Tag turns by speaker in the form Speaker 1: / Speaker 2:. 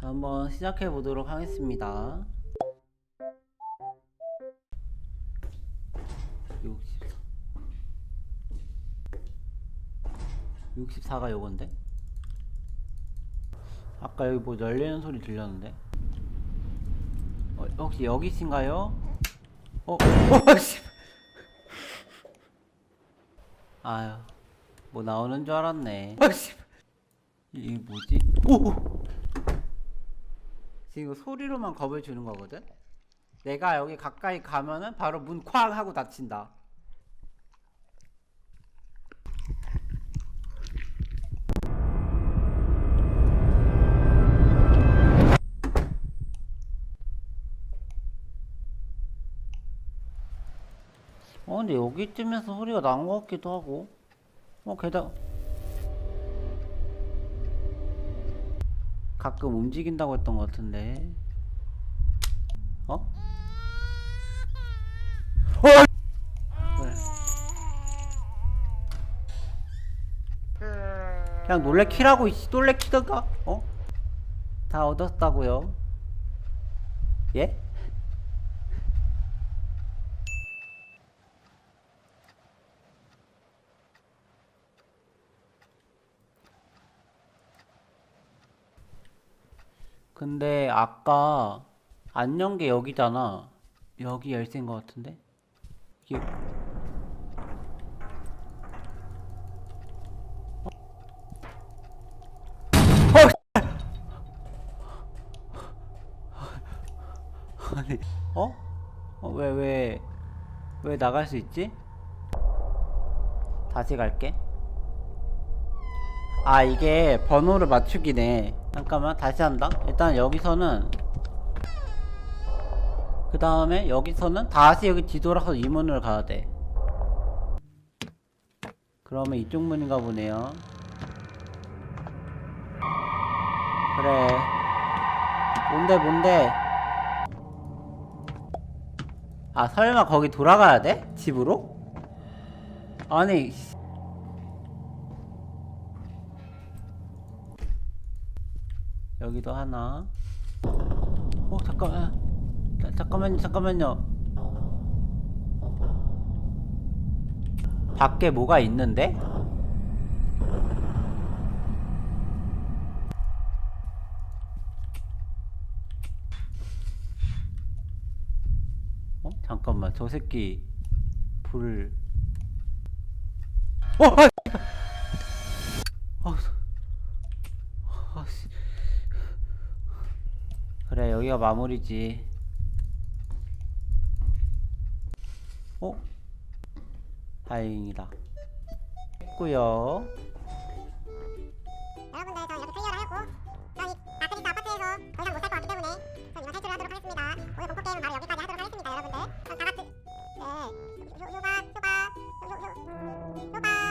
Speaker 1: 자, 한번 시작해 보도록 하겠습니다. 64. 64가 요건데? 아까 여기 뭐 열리는 소리 들렸는데? 어, 혹시 여기신가요? 어, 어, 씨. 아유, 뭐 나오는 줄 알았네. 아, 씨. 이게 뭐지? 오! 지금 이거 소리로만 겁을 주는 거거든? 내가 여기 가까이 가면은 바로 문 쾅 하고 닫힌다. 어, 근데 여기쯤에서 소리가 난 것 같기도 하고. 어, 게다가. 가끔 움직인다고 했던 것 같은데. 어? 어? 그냥 놀래키라고, 이씨, 놀래키던가? 어? 다 얻었다고요 예? 근데 아까 안 연 게 여기잖아. 여기 열쇠인 것 같은데? 이게 어? 아니, 어? 어, 왜, 왜, 왜 나갈 수 있지? 다시 갈게. 아, 이게 번호를 맞추기네. 잠깐만, 다시 한다. 일단 여기서는, 그 다음에 여기서는 다시 여기 뒤돌아서 이 문을 가야 돼. 그러면 이쪽 문인가 보네요. 그래. 뭔데, 뭔데? 아, 설마 거기 돌아가야 돼? 집으로? 아니, 여기도 하나. 어, 잠깐만. 자, 잠깐만요, 잠깐만요. 밖에 뭐가 있는데? 어? 잠깐만, 저 새끼 불을. 어! 아! 아, 아, 씨. 그래 여기가 마무리지 어? 다행이다 했고요
Speaker 2: 여러분들 저 이렇게 클리어를 하였고 저희 아크리스 아파트에서 더 이상 못살 것 같기 때문에 전 이만 탈출을 하도록 하겠습니다 오늘 공포 게임은 바로 여기까지 하도록 하겠습니다 여러분들 그럼 다같이 네 요바 요바 요바 요바